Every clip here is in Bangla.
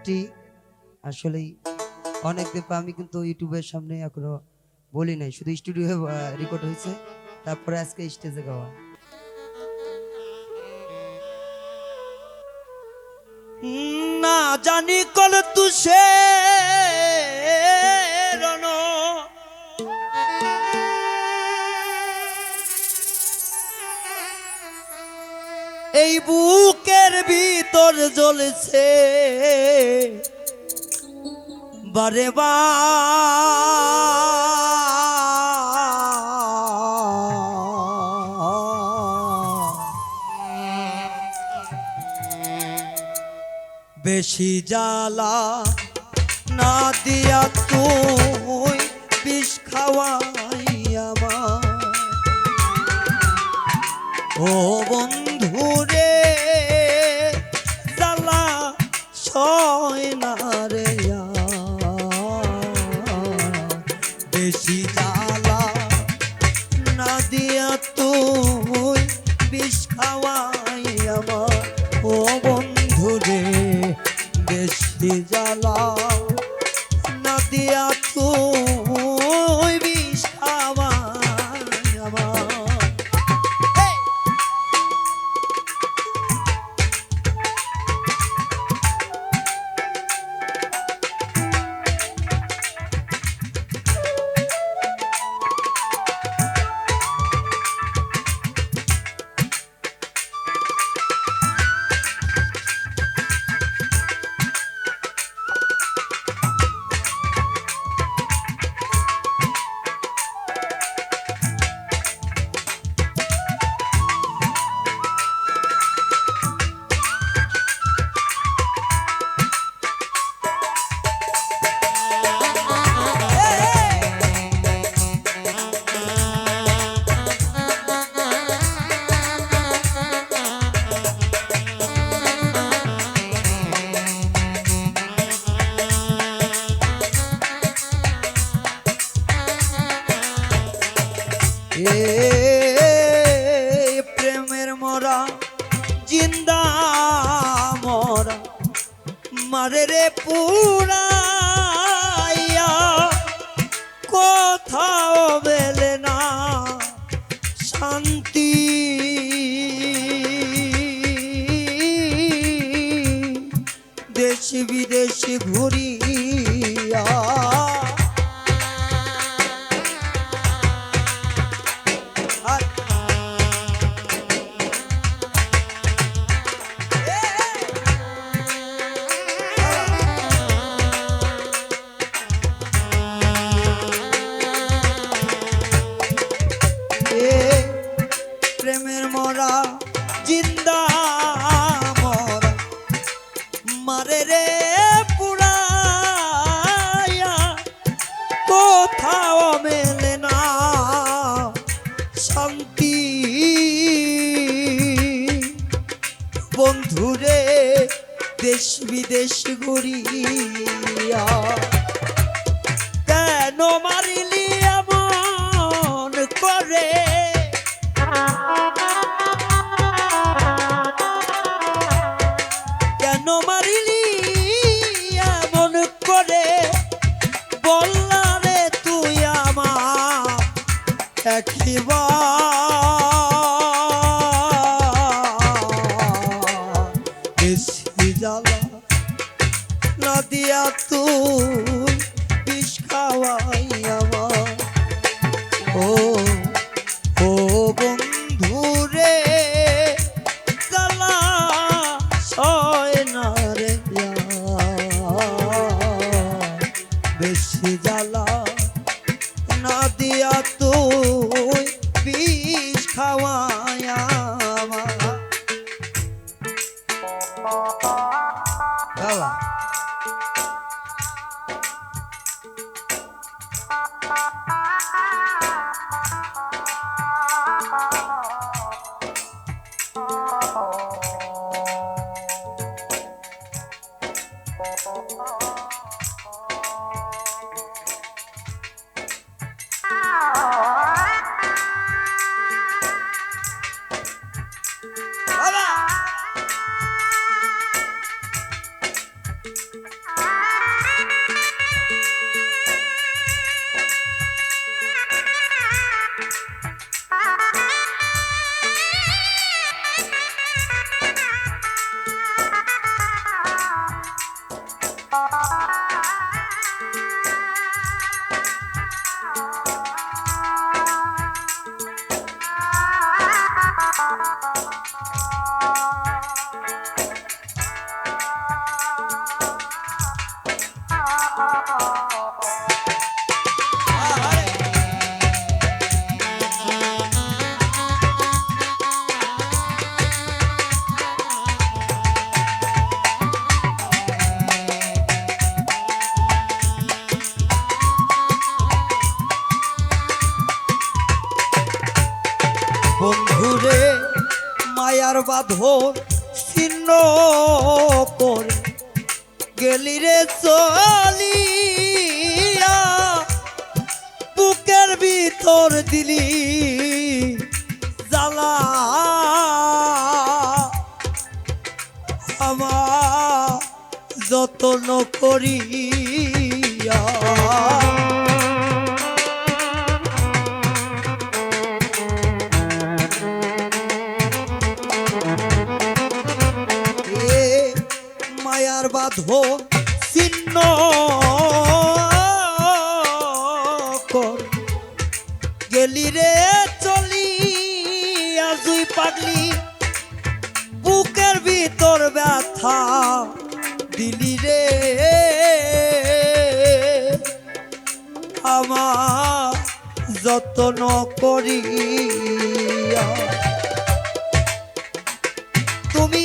গানটি আসলেই অনেক দেপা আমি কিন্তু ইউটিউবের সামনে এখনও বলি নাই। শুধু স্টুডিও রেকর্ড হয়েছে। তারপরে আজকে স্টেজে গাওয়া। না জানি কল তুষে এই বুকের ভিতর জ্বলছে। বারে বেশি জ্বালা না দিয়া তুই বিষ খাওয়াই আমার। ও বন্ধু এ প্রেমের মরা, জিন্দা মরা, মারে রে পুরাইয়া, কোথাও বেলে না শান্তি। দেশ বিদেশ ঘুরিয়া প্রেমের মরা, জিন্দা মরা। মারে রে পুরাইয়া, কোথাও মেলে না শান্তি। বন্ধুরে দেশ বিদেশ ঘুরিয়া, কেন মারিলি মারিলি এমন করে বললা রে তুই আমার একবার বেশি জ্বালা না তুই বিষ খাওয়াই বেশি জ্বালা। না দিয়া তুই বিষ খাওয়াই বাঁধন ছিন্ন করে গেলি রে চলিয়া। বুকের ভিতর দিলি জ্বালা। আমার যতন করিয়া মায়ার চিহ্ন গেলি রে চলি, আজুই পাগলি। বুকের ভিতর ব্যথা দিলি রে। আমার যত্ন করিয়া তুমি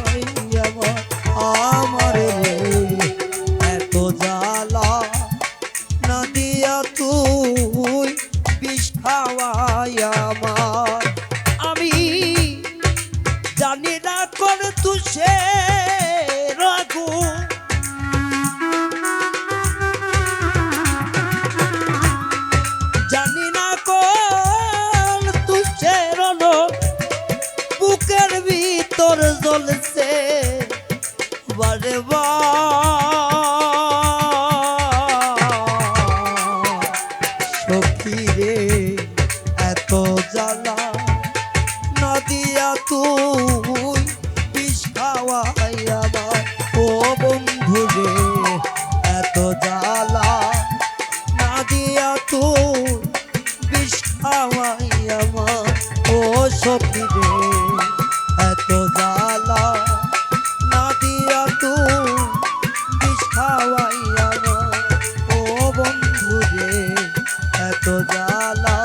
জ্বালা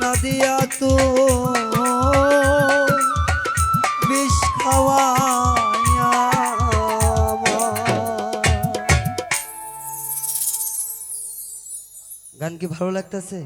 নদিয়া তো বিষ খাওয়া গান কি ভালো লাগতেছে?